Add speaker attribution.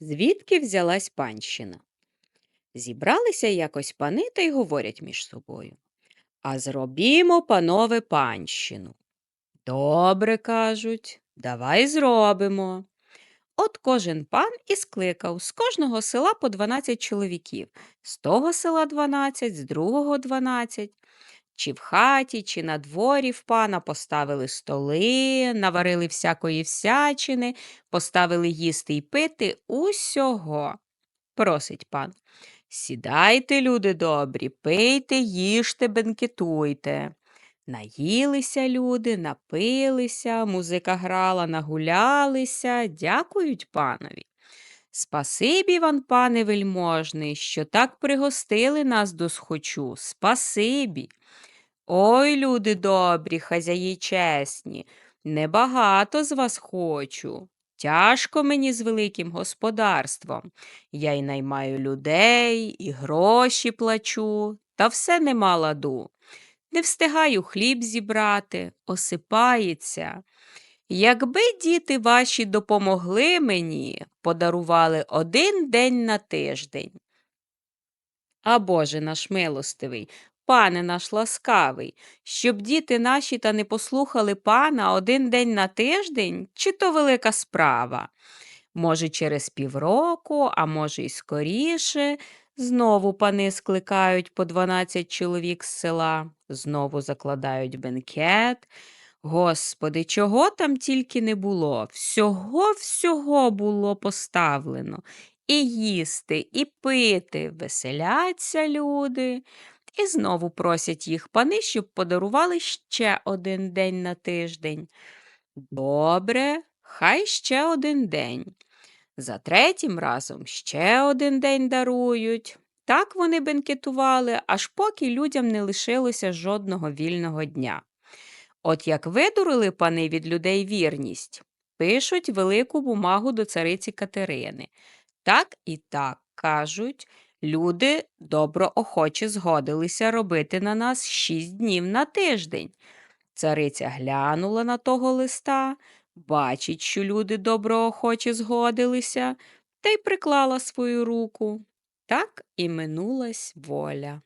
Speaker 1: Звідки взялась панщина? Зібралися якось пани та й говорять між собою. А зробімо, панове, панщину. Добре, кажуть, давай зробимо. От кожен пан і скликав з кожного села по 12 чоловіків, з того села 12, з другого 12. Чи в хаті, чи на дворі в пана поставили столи, наварили всякої всячини, поставили їсти й пити усього. Просить пан. Сідайте, люди добрі, пийте, їжте, бенкетуйте. Наїлися люди, напилися, музика грала, нагулялися, дякують панові. Спасибі вам, пане вельможний, що так пригостили нас до схочу. Спасибі. Ой, люди добрі, хазяї чесні, небагато з вас хочу. Тяжко мені з великим господарством. Я й наймаю людей, і гроші плачу, та все нема ладу. Не встигаю хліб зібрати, осипається. Якби діти ваші допомогли мені, подарували один день на тиждень. А Боже наш милостивий, пане наш ласкавий, щоб діти наші та не послухали пана один день на тиждень, чи то велика справа. Може, через півроку, а може, й скоріше, знову пани скликають по 12 чоловік з села, знову закладають бенкет. Господи, чого там тільки не було, всього всього було поставлено. І їсти, і пити, веселяться люди. І знову просять їх пани, щоб подарували ще один день на тиждень. Добре, хай ще один день. За третім разом ще один день дарують. Так вони бенкетували, аж поки людям не лишилося жодного вільного дня. От як видурили пани від людей вірність, пишуть велику бумагу до цариці Катерини. Так і так кажуть, люди доброохоче згодилися робити на нас шість днів на тиждень. Цариця глянула на того листа, бачить, що люди доброохоче згодилися, та й приклала свою руку. Так і минулась воля.